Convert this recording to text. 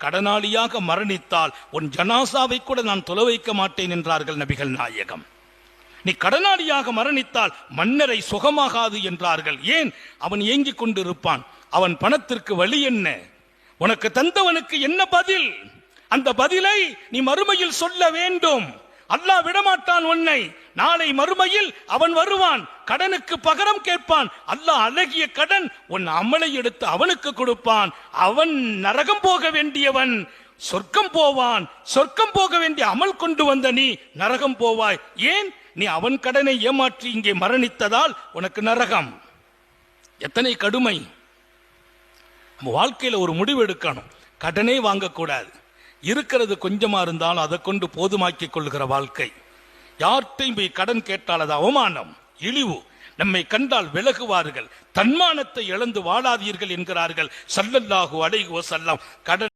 கடனாளியாக மரணித்தால் உன் ஜனாசாவை கூட நான் தொலை வைக்க மாட்டேன் என்றார்கள் நபிகள் நாயகம். நீ கடனாளியாக மரணித்தால் மன்னரை சுகமாகாது என்றார்கள். ஏன்? அவன் ஏங்கிக் கொண்டிருப்பான். அவன் பணத்திற்கு வழி என்ன? உனக்கு தந்தவனுக்கு என்ன பதில்? அந்த பதிலை நீ மறுமையில் சொல்ல வேண்டும். அல்லாஹ் விடமாட்டான் உன்னை. நாளை மறுமையில் அவன் வருவான். கடனுக்கு பகரம் கேட்பான். அல்லாஹ் அழகிய கடன் உன் அமலை எடுத்து அவனுக்கு கொடுப்பான். அவன் நரகம் போக வேண்டியவன். சொர்க்கம் போவான். சொர்க்கம் போக வேண்டிய அமல் கொண்டு வந்த நீ நரகம் போவாய். ஏன்? நீ அவன் கடனை ஏமாற்றி இங்கே மரணித்ததால் உனக்கு நரகம். எத்தனை கடுமை. நம்ம வாழ்க்கையில ஒரு முடிவு எடுக்கணும். கடனே வாங்கக்கூடாது. இருக்கிறது கொஞ்சமா இருந்தாலும் அதை கொண்டு போதுமாக்கிக் கொள்கிற வாழ்க்கை. யார்கிட்டையும் போய் கடன் கேட்டால் அது அவமானம் இழிவு. நம்மை கண்டால் விலகுவார்கள். தன்மானத்தை இழந்து வாழாதீர்கள் என்கிறார்கள். சல்லல்லாஹு அடைகுவ செல்லம் கடன்